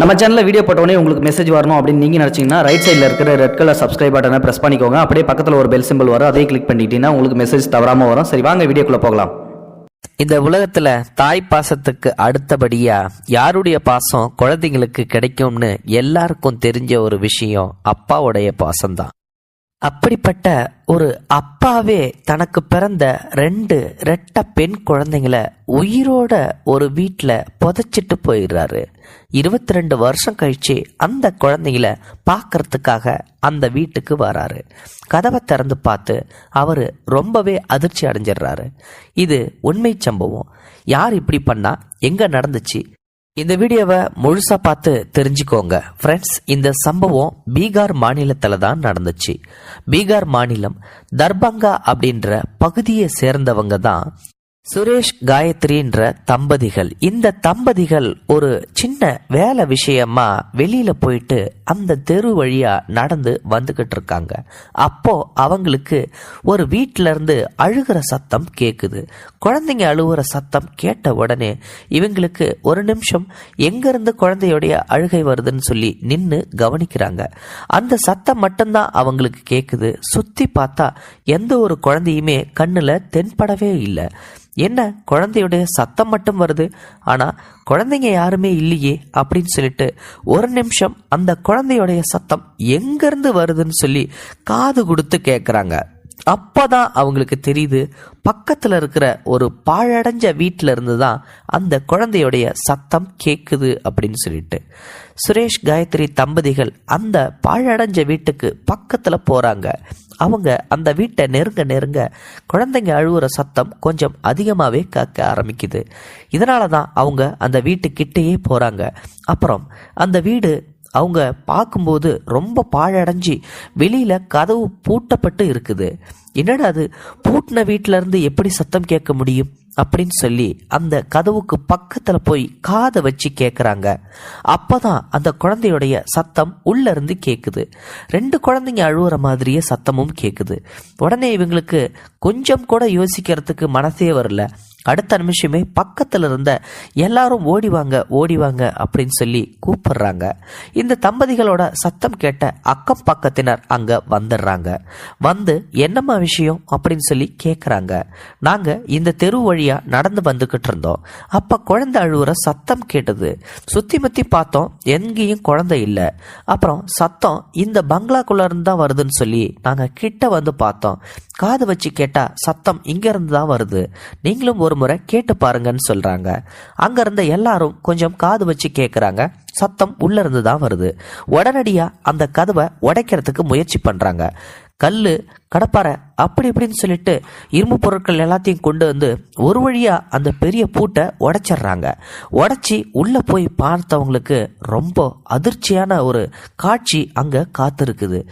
நம்ம சேனலில் வீடியோ போட்டோடனே உங்களுக்கு மெசேஜ் வரணும் அப்படின்னு நீங்கள் நினச்சிங்கன்னா ரைட் சைடில் இருக்கிற ரெட் கலர் சப்ஸ்கிரைப் பட்டனை ப்ரெஸ் பண்ணிக்கோங்க. அப்படியே பக்கத்தில் ஒரு பெல் சிம்பிள் வரும். அதே கிளிக் பண்ணிட்டீங்கன்னா உங்களுக்கு மெசேஜ் தவறாமல் வரும். சரி வாங்க வீடியோக்குள்ளே போகலாம். இந்த உலகத்துல தாய் பாசத்துக்கு அடுத்தபடியா யாருடைய பாசம் குழந்தைங்களுக்கு கிடைக்கும்னு எல்லாருக்கும் தெரிஞ்ச ஒரு விஷயம் அப்பாவுடைய பாசம்தான். அப்படிப்பட்ட ஒரு அப்பாவே தனக்கு பிறந்த ரெண்டு ரெட்ட பெண் குழந்தைங்கள உயிரோட ஒரு வீட்டில் புதைச்சிட்டு போயிடுறாரு. இருபத்தி ரெண்டு வருஷம் கழிச்சு அந்த குழந்தைங்கள பார்க்கறதுக்காக அந்த வீட்டுக்கு வராரு. கதவை திறந்து பார்த்து அவர் ரொம்பவே அதிர்ச்சி அடைஞ்சிடுறாரு. இது உண்மை சம்பவம். யார் இப்படி பண்ணா? எங்கே நடந்துச்சு? இந்த வீடியோவை முழுசா பார்த்து தெரிஞ்சுக்கோங்க. ஃப்ரெண்ட்ஸ் இந்த சம்பவம் பீகார் மாநிலத்தில் தான் நடந்துச்சு. பீகார் மாநிலம் தர்பங்கா அப்படின்ற பகுதியை சேர்ந்தவங்க தான் சுரேஷ் காயத்ரின்ற தம்பதிகள். இந்த தம்பதிகள் ஒரு சின்ன வேலை விஷயமா வெளியில போயிட்டு அந்த தெரு வழியா நடந்து வந்துகிட்டு இருக்காங்க. அப்போ அவங்களுக்கு ஒரு வீட்டில இருந்து அழுகிற சத்தம் கேக்குது. குழந்தைங்க அழுகுற சத்தம் கேட்ட உடனே இவங்களுக்கு ஒரு நிமிஷம் எங்க இருந்து குழந்தையுடைய அழுகை வருதுன்னு சொல்லி நின்னு கவனிக்கிறாங்க. அந்த சத்தம் மட்டும்தான் அவங்களுக்கு கேக்குது. சுத்தி பார்த்தா எந்த ஒரு குழந்தையுமே கண்ணுல தென்படவே இல்லை. என்ன குழந்தையுடைய சத்தம் மட்டும் வருது? ஆனா குழந்தைங்க யாருமே இல்லையே அப்படின்னு சொல்லிட்டு ஒரு நிமிஷம் அந்த குழந்தையுடைய சத்தம் எங்கிருந்து வருதுன்னு சொல்லி காது கொடுத்து கேட்குறாங்க அப்பதான் அவங்களுக்கு தெரியுது பக்கத்துல இருக்கிற ஒரு பாழடைஞ்ச வீட்டில இருந்து தான் அந்த குழந்தையுடைய சத்தம் கேக்குது அப்படின்னு சொல்லிட்டு. சுரேஷ் காயத்ரி தம்பதிகள் அந்த பாழடைஞ்ச வீட்டுக்கு பக்கத்துல போறாங்க. அவங்க அந்த வீட்டை நெருங்க நெருங்க குழந்தைங்க அழுகுற சத்தம் கொஞ்சம் அதிகமாகவே கேட்க ஆரம்பிக்குது. இதனால தான் அவங்க அந்த வீட்டுக்கிட்டேயே போகிறாங்க அப்புறம் அந்த வீடு அவங்க பார்க்கும்போது ரொம்ப பாழடைஞ்சு வெளியில கதவு பூட்டப்பட்டு இருக்குது. என்னடா அது? பூட்டின வீட்டில இருந்து எப்படி சத்தம் கேட்க முடியும்? அப்படின்னு சொல்லி அந்த கதவுக்கு பக்கத்துல போய் காதை வச்சு கேட்குறாங்க அப்பதான் அந்த குழந்தையுடைய சத்தம் உள்ள இருந்து கேட்குது ரெண்டு குழந்தைங்க அழுவுற மாதிரியே சத்தமும் கேட்குது உடனே இவங்களுக்கு கொஞ்சம் கூட யோசிக்கிறதுக்கு மனசே வரல. அடுத்த நிமிஷமே பக்கத்தில் இருந்த எல்லாரும் ஓடிவாங்க ஓடிவாங்க அப்படின்னு சொல்லி கூப்பிடுறாங்க. இந்த தம்பதிகளோட சத்தம் கேட்ட அக்கம் பக்கத்தினர் அங்க வந்துடுறாங்க. வந்து என்னம்மா விஷயம்? அப்படின்னு சொல்லி கேட்குறாங்க நாங்க இந்த தெரு வழியா நடந்து வந்துகிட்டு இருந்தோம். அப்ப குழந்தை அழுவுற சத்தம் கேட்டது. சுத்தி முத்தி பார்த்தோம் எங்கேயும் குழந்தை இல்லை. அப்புறம் சத்தம் இந்த பங்களாக்குள்ள இருந்து தான் வருதுன்னு சொல்லி நாங்க கிட்ட வந்து பார்த்தோம். காது வச்சு கேட்டா சத்தம் இங்க இருந்து தான் வருது. நீங்களும் ஒரு முறை கேட்டு பாருங்கன்னு சொல்றாங்க. அங்க இருந்த எல்லாரும் கொஞ்சம் காது வச்சு கேக்குறாங்க. சத்தம் உள்ள இருந்து தான் வருது. உடனடியா அந்த கதவை உடைக்கிறதுக்கு முயற்சி பண்றாங்க. கல்லு கடப்பாரை அப்படி இப்படின்னு சொல்லிட்டு இரும்பு பொருட்கள் எல்லாத்தையும் கொண்டு வந்து ஒரு வழியா அந்த பெரிய பூட்டை உடைச்சிடுறாங்க. உடைச்சி உள்ள போய் பார்த்தவங்களுக்கு ரொம்ப அதிர்ச்சியான ஒரு காட்சி அங்க காத்திருக்குது.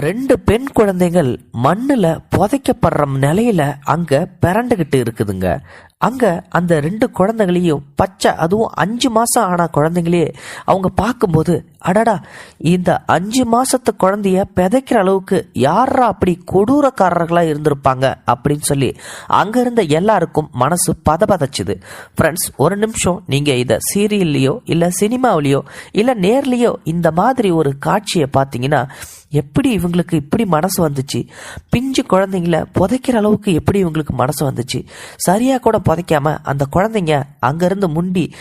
ரெண்டு பெண் குழந்தைகள் மண்ணுல புதைக்கப்படுற நிலையில அங்க பிறண்டுகிட்டு இருக்குதுங்க. அங்க அந்த ரெண்டு குழந்தைகளையும் பச்சை அதுவும் அஞ்சு மாசம் ஆன குழந்தைங்களே அவங்க பார்க்கும்போது அடடா இந்த அஞ்சு மாசத்து குழந்தைய பிதைக்கிற அளவுக்கு யாரா அப்படி கொடூரக்காரர்களா இருந்திருப்பாங்க அப்படின்னு சொல்லி அங்க இருந்த எல்லாருக்கும் மனசு பதபதச்சுது. ஃப்ரெண்ட்ஸ் ஒரு நிமிஷம் நீங்க இத சீரியல்லையோ இல்ல சினிமாவிலையோ இல்ல நேர்லயோ இந்த மாதிரி ஒரு காட்சியை பார்த்தீங்கன்னா எப்படி இவங்களுக்கு இப்படி மனசு வந்துச்சு? பிஞ்சு குழந்தைங்கள புதைக்கிற அளவுக்கு எப்படி இவங்களுக்கு மனசு வந்துச்சு? சரியாக கூட புதைக்காம அந்த குழந்தைங்க அங்கேருந்து முண்டி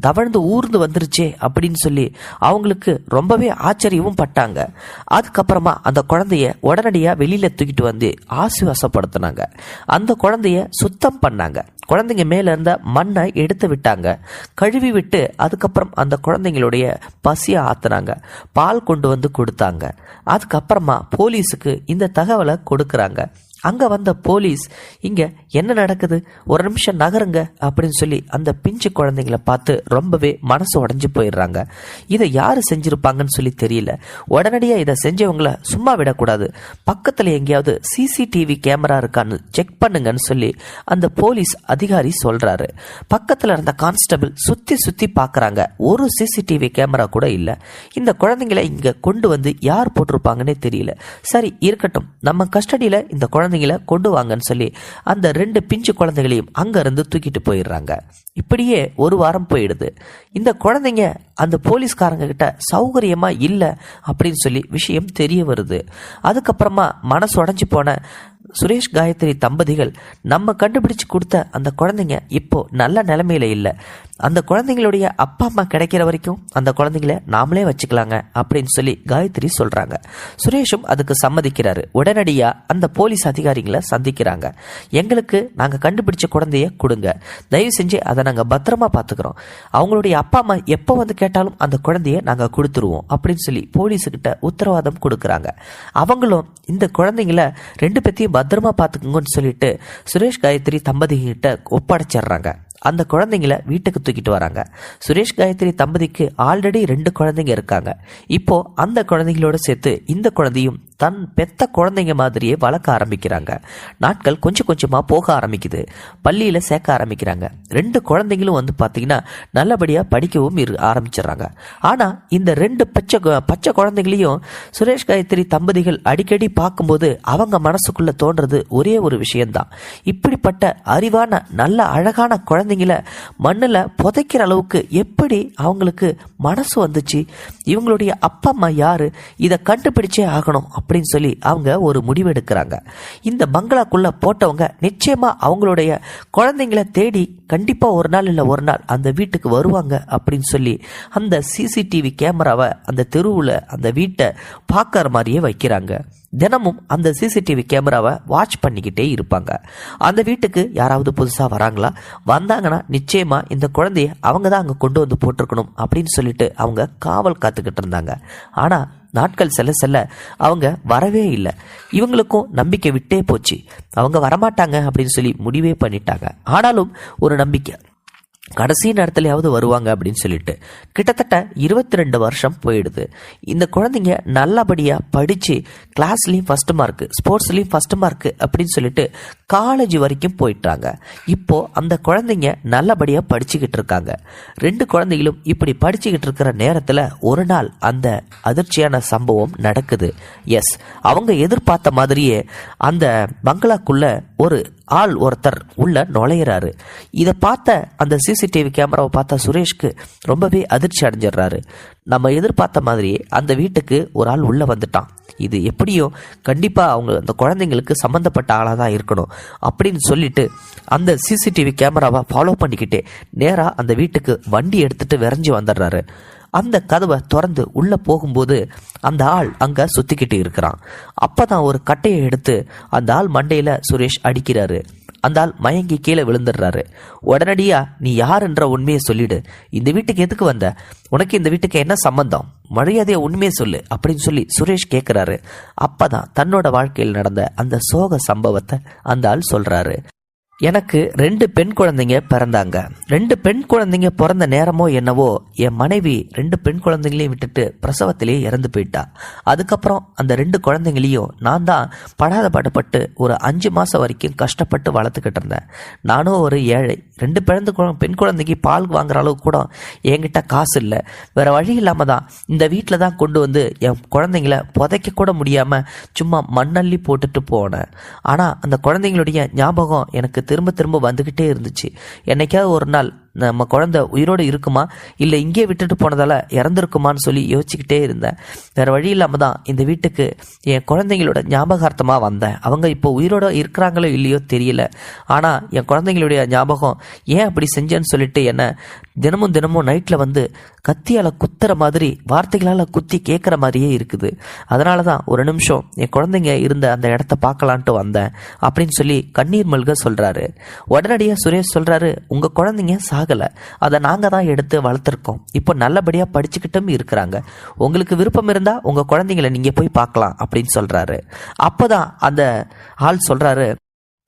தவழ்ந்து ஊர்ந்து வந்துருச்சே அப்படின்னு சொல்லி அவங்களுக்கு ரொம்பவே ஆச்சரியமும் பட்டாங்க. அதுக்கப்புறமா அந்த குழந்தைய உடனடியாக வெளியில் தூக்கிட்டு வந்து ஆசுவாசப்படுத்தினாங்க அந்த குழந்தைய சுத்தம் பண்ணாங்க. குழந்தைங்க மேல இருந்த மண்ணை எடுத்து விட்டாங்க. கழுவி விட்டு அதுக்கப்புறம் அந்த குழந்தைங்களுடைய பசியை ஆத்துனாங்க. பால் கொண்டு வந்து கொடுத்தாங்க. அதுக்கப்புறமா போலீஸுக்கு இந்த தகவலை கொடுக்குறாங்க. அங்க வந்த போலீஸ் இங்க என்ன நடக்குது? ஒரு நிமிஷம் நகருங்க அப்படின்னு சொல்லி அந்த பிஞ்சு குழந்தைங்களை பார்த்து ரொம்பவே மனசு உடஞ்சி போயிடுறாங்க. இதை யாரு செஞ்சிருப்பாங்கன்னு சொல்லி தெரியல. உடனடியா இதை செஞ்சவங்கள சும்மா விடக்கூடாது. பக்கத்துல எங்கேயாவது சிசிடிவி கேமரா இருக்கான்னு செக் பண்ணுங்கன்னு சொல்லி அந்த போலீஸ் அதிகாரி சொல்றாரு. பக்கத்துல இருந்த கான்ஸ்டபிள் சுத்தி சுத்தி பார்க்குறாங்க ஒரு சிசிடிவி கேமரா கூட இல்ல. இந்த குழந்தைங்களை இங்க கொண்டு வந்து யார் போட்டிருப்பாங்கன்னே தெரியல. சரி இருக்கட்டும். நம்ம கஸ்டடியில இந்த குழந்தை குழந்தைங்கள கொண்டு வாங்கன்னு சொல்லி அந்த ரெண்டு பிஞ்சு குழந்தைகளையும் அங்கேருந்து தூக்கிட்டு போயிடுறாங்க. இப்படியே ஒரு வாரம் போயிடுது. இந்த குழந்தைங்க அந்த போலீஸ்காரங்க கிட்ட சௌகரியமாக இல்லை அப்படின்னு சொல்லி விஷயம் தெரிய வருது. அதுக்கப்புறமா மனசு உடஞ்சி போன சுரேஷ் காயத்ரி தம்பதிகள் நம்ம கண்டுபிடிச்சு கொடுத்த அந்த குழந்தைங்க இப்போ நல்ல நிலைமையில இல்லை. அந்த குழந்தைங்களுடைய அப்பா அம்மா கிடைக்கிற வரைக்கும் அந்த குழந்தைங்கள நாமளே வச்சுக்கலாங்க அப்படின்னு சொல்லி காயத்ரி சொல்றாங்க. சுரேஷும் அதுக்கு சம்மதிக்கிறாரு. உடனடியா அந்த போலீஸ் அதிகாரிகளை சந்திக்கிறாங்க. எங்களுக்கு நாங்க கண்டுபிடிச்ச குழந்தைய கொடுங்க. தயவு செஞ்சு அதை நாங்க பத்திரமா பாத்துக்கிறோம் அவங்களுடைய அப்பா அம்மா எப்போ வந்து கேட்டாலும் அந்த குழந்தைய நாங்க கொடுத்துருவோம் அப்படின்னு சொல்லி போலீஸுக்கிட்ட உத்தரவாதம் கொடுக்குறாங்க. அவங்களும் இந்த குழந்தைங்கள ரெண்டு பேத்தையும் பத்திரமா பார்த்துக்குங்கன்னு சொல்லிட்டு சுரேஷ் காயத்ரி தம்பதிகிட்ட ஒப்படைச்சிடுறாங்க. அந்த குழந்தைங்கள வீட்டுக்கு தூக்கிட்டு வராங்க. சுரேஷ் காயத்ரி தம்பதிக்கு ஆல்ரெடி ரெண்டு குழந்தைங்க இருக்காங்க. இப்போ அந்த குழந்தைங்களோட சேர்த்து இந்த குழந்தையும் தன் பெத்த குழந்தைங்க மாதிரியே வளர்க்க ஆரம்பிக்கிறாங்க. நாட்கள் கொஞ்சம் கொஞ்சமாக போக ஆரம்பிக்குது. பள்ளியில் சேர்க்க ஆரம்பிக்கிறாங்க. ரெண்டு குழந்தைங்களும் வந்து பார்த்தீங்கன்னா நல்லபடியாக படிக்கவும் இரு ஆரம்பிச்சிடுறாங்க. ஆனால் இந்த ரெண்டு பச்சை பச்சை குழந்தைங்களையும் சுரேஷ் காயத்ரி தம்பதிகள் அடிக்கடி பார்க்கும்போது அவங்க மனசுக்குள்ள தோன்றது ஒரே ஒரு விஷயம்தான். இப்படிப்பட்ட அறிவான நல்ல அழகான குழந்தைங்கள மண்ணில் புதைக்கிற அளவுக்கு எப்படி அவங்களுக்கு மனசு வந்துச்சு? இவங்களுடைய அப்பா அம்மா யாரு? இதை கண்டுபிடிச்சே ஆகணும். அப்படின்னு சொல்லி அவங்க ஒரு முடிவெடுக்கிறாங்க இந்த பங்களாக்குள்ளே போட்டவங்க நிச்சயமாக அவங்களுடைய குழந்தைங்களை தேடி கண்டிப்பாக ஒரு நாள் இல்லை ஒரு நாள். அந்த வீட்டுக்கு வருவாங்க அப்படின்னு சொல்லி அந்த சிசிடிவி கேமராவை அந்த தெருவில் அந்த வீட்டை பார்க்குற மாதிரியே வைக்கிறாங்க. தினமும் அந்த சிசிடிவி கேமராவை வாட்ச் பண்ணிக்கிட்டே இருப்பாங்க. அந்த வீட்டுக்கு யாராவது புதுசாக வராங்களா? வந்தாங்கன்னா நிச்சயமாக இந்த குழந்தைய அவங்க தான் அங்கே கொண்டு வந்து போட்டிருக்கணும் அப்படின்னு சொல்லிட்டு அவங்க காவல் காத்துக்கிட்டு இருந்தாங்க. ஆனால் நாட்கள் செல்ல செல்ல அவங்க வரவே இல்லை. இவங்களுக்கும் நம்பிக்கை விட்டே போச்சு. அவங்க வரமாட்டாங்க அப்படின்னு சொல்லி முடிவே பண்ணிட்டாங்க. ஆனாலும் ஒரு நம்பிக்கை. கடைசி நேரத்துலையாவது வருவாங்க அப்படின்னு சொல்லிட்டு கிட்டத்தட்ட இருபத்தி ரெண்டு வருஷம் போயிடுது. இந்த குழந்தைங்க நல்லபடியாக படித்து கிளாஸ்லேயும் ஃபஸ்ட்டு மார்க்கு ஸ்போர்ட்ஸ்லேயும் ஃபஸ்ட்டு மார்க்கு அப்படின்னு சொல்லிட்டு காலேஜ் வரைக்கும் போயிட்டாங்க. இப்போ அந்த குழந்தைங்க நல்லபடியாக படிச்சுக்கிட்டு இருக்காங்க. ரெண்டு குழந்தைகளும் இப்படி படிச்சுக்கிட்டு இருக்கிற நேரத்தில் ஒரு நாள் அந்த அதிர்ச்சியான சம்பவம் நடக்குது. எஸ் அவங்க எதிர்பார்த்த மாதிரியே அந்த பங்களாக்குள்ளே ஒரு ஆள் ஒருத்தர் உள்ள நுழையிறாரு. இதை பார்த்த அந்த சிசிடிவி கேமராவை பார்த்த சுரேஷ்க்கு ரொம்பவே அதிர்ச்சி அடைஞ்சிடுறாரு. நம்ம எதிர்பார்த்த மாதிரியே அந்த வீட்டுக்கு ஒரு ஆள் உள்ள வந்துட்டான். இது எப்படியோ கண்டிப்பா அவங்க அந்த குழந்தைங்களுக்கு சம்பந்தப்பட்ட ஆளாக தான் இருக்கணும் அப்படின்னு சொல்லிட்டு அந்த சிசிடிவி கேமராவை ஃபாலோ பண்ணிக்கிட்டே நேராக அந்த வீட்டுக்கு வண்டி எடுத்துட்டு விரைஞ்சி வந்துடுறாரு. அந்த கதவை திறந்து உள்ள போகும்போது அந்த ஆள் அங்க சுத்திக்கிட்டு இருக்கிறான். அப்பதான் ஒரு கட்டையை எடுத்து அந்த ஆள் மண்டையில சுரேஷ் அடிக்கிறாரு. அந்த ஆள் மயங்கி கீழே விழுந்துடுறாரு. உடனடியா நீ யாருன்ற உண்மையை சொல்லிடு. இந்த வீட்டுக்கு எதுக்கு வந்த? உனக்கு இந்த வீட்டுக்கு என்ன சம்பந்தம்? மரியாதையை உண்மையை சொல்லு அப்படின்னு சொல்லி சுரேஷ் கேட்குறாரு அப்பதான் தன்னோட வாழ்க்கையில் நடந்த அந்த சோக சம்பவத்தை அந்த ஆள் சொல்றாரு. எனக்கு ரெண்டு பெண் குழந்தைங்க பிறந்தாங்க. ரெண்டு பெண் குழந்தைங்க பிறந்த நேரமோ என்னவோ என் மனைவி ரெண்டு பெண் குழந்தைங்களையும் விட்டுட்டு பிரசவத்திலேயே இறந்து போயிட்டா. அதுக்கப்புறம் அந்த ரெண்டு குழந்தைங்களையும் நான் தான் படாத பாடுபட்டு ஒரு அஞ்சு மாதம் வரைக்கும் கஷ்டப்பட்டு வளர்த்துக்கிட்டு இருந்தேன். நானும் ஒரு ஏழை. ரெண்டு பிறந்த குழ- பெண் குழந்தைக்கு பால் வாங்குற அளவுக்கு கூட என்கிட்ட காசு இல்லை. வேற வழி இல்லாமல் தான் இந்த வீட்டில் தான் கொண்டு வந்து என் குழந்தைங்கள புதைக்க கூட முடியாமல் சும்மா மண்ணள்ளி போட்டுட்டு போனேன். ஆனால் அந்த குழந்தைங்களுடைய ஞாபகம் எனக்கு திரும்ப திரும்ப வந்துகிட்டே இருந்துச்சு. என்னைக்காவது ஒரு நாள் நம்ம குழந்தை உயிரோடு இருக்குமா? இல்லை இங்கே விட்டுட்டு போனதால் இறந்துருக்குமான்னு சொல்லி யோசிச்சுக்கிட்டே இருந்தேன். வேறு வழி இல்லாமல் தான் இந்த வீட்டுக்கு என் குழந்தைங்களோட ஞாபகார்த்தமாக வந்தேன். அவங்க இப்போ உயிரோட இருக்கிறாங்களோ இல்லையோ தெரியல. ஆனால் என் குழந்தைங்களுடைய ஞாபகம் ஏன் அப்படி செஞ்சேன்னு சொல்லிட்டு என்ன தினமும் தினமும் நைட்டில் வந்து கத்தியால் குத்துற மாதிரி வார்த்தைகளால் குத்தி கேட்குற மாதிரியே இருக்குது. அதனால தான் ஒரு நிமிஷம் என் குழந்தைங்க இருந்த அந்த இடத்த பார்க்கலான்ட்டு வந்தேன். அப்படின்னு சொல்லி கண்ணீர் மல்க சொல்கிறாரு உடனடியாக சுரேஷ் சொல்கிறாரு உங்கள் குழந்தைங்க சா ஆகலை. அதை நாங்கள் தான் எடுத்து வளர்த்துருக்கோம். இப்போ நல்லபடியாக படிச்சுக்கிட்டும் இருக்கிறாங்க. உங்களுக்கு விருப்பம் இருந்தால் உங்கள் குழந்தைங்களை நீங்கள் போய் பார்க்கலாம் அப்படின்னு சொல்கிறாரு அப்போ தான் அந்த ஆள் சொல்கிறாரு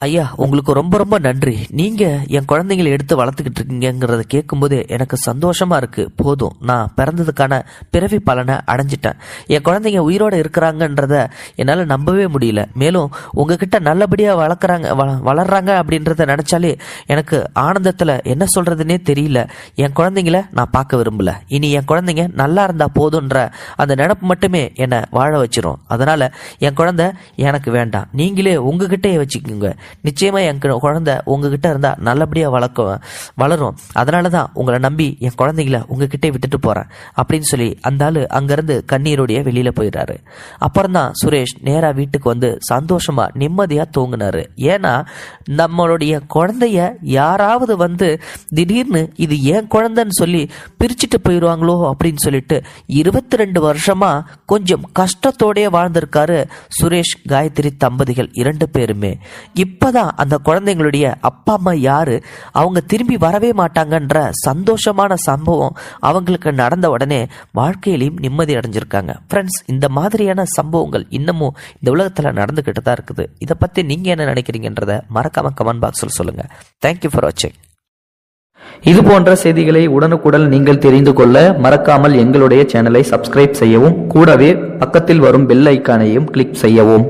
ஐயா உங்களுக்கு ரொம்ப ரொம்ப நன்றி. நீங்க என் குழந்தைங்களை எடுத்து வளர்த்துக்கிட்டு இருக்கீங்கிறத கேட்கும்போது எனக்கு சந்தோஷமா இருக்கு. போதும். நான் பிறந்ததுக்கான பிறவி பலனை அடைஞ்சிட்டேன். என் குழந்தைங்க உயிரோட இருக்கிறாங்கன்றத என்னால் நம்பவே முடியல. மேலும் உங்ககிட்ட நல்லபடியா வளர்க்குறாங்க வ- வளர்றாங்க அப்படின்றத நினைச்சாலே எனக்கு ஆனந்தத்துல என்ன சொல்கிறதுனே தெரியல. என் குழந்தைங்கள நான் பார்க்க விரும்பல. இனி என் குழந்தைங்க நல்லா இருந்தா போதுன்ற அந்த நினப்பு மட்டுமே என்னை வாழ வச்சிரும். அதனால என் குழந்தை எனக்கு வேண்டாம். நீங்களே உங்ககிட்டயே வச்சுக்கோங்க. நிச்சயமாக என் குழந்தை உங்ககிட்ட இருந்தால் நல்லபடியாக வளர்க்க வளரும். அதனால தான் உங்களை நம்பி என் குழந்தைங்கள உங்ககிட்டே விட்டுட்டு போகிறேன் அப்படின்னு சொல்லி அந்த ஆள் அங்கேருந்து கண்ணீரோடைய வெளியில் போயிடுறாரு. அப்புறம் தான் சுரேஷ் நேராக வீட்டுக்கு வந்து சந்தோஷமாக நிம்மதியாக தூங்கினார். ஏன்னா நம்மளுடைய குழந்தைய யாராவது வந்து திடீர்னு இது என் குழந்தைன்னு சொல்லி பிரிச்சுட்டு போயிடுவாங்களோ அப்படின்னு சொல்லிட்டு இருபத்தி ரெண்டு வருஷமா கொஞ்சம் கஷ்டத்தோடய வாழ்ந்திருக்காரு சுரேஷ் காயத்ரி தம்பதிகள் இரண்டு பேருமே. இப்பதான் அந்த குழந்தைங்களுடைய அப்பா அம்மா யாரு அவங்க திரும்பி வரவே மாட்டாங்கன்ற சந்தோஷமான சம்பவம் அவங்களுக்கு நடந்த உடனே வாழ்க்கையிலையும் நிம்மதி அடைஞ்சிருக்காங்க. ஃப்ரெண்ட்ஸ் இந்த மாதிரியான சம்பவங்கள் இன்னமும் இந்த உலகத்தில் நடந்துகிட்டு தான் இருக்குது. இதை பற்றி நீங்கள் என்ன நினைக்கிறீங்கன்றத மறக்காம கமெண்ட் பாக்ஸில் சொல்லுங்கள் தேங்க்யூ ஃபார் வாட்சிங் இது போன்ற செய்திகளை உடனுக்குடன் நீங்கள் தெரிந்து கொள்ள மறக்காமல் எங்களுடைய சேனலை சப்ஸ்கிரைப் செய்யவும் கூடவே பக்கத்தில் வரும் பெல் ஐக்கானையும் கிளிக் செய்யவும்.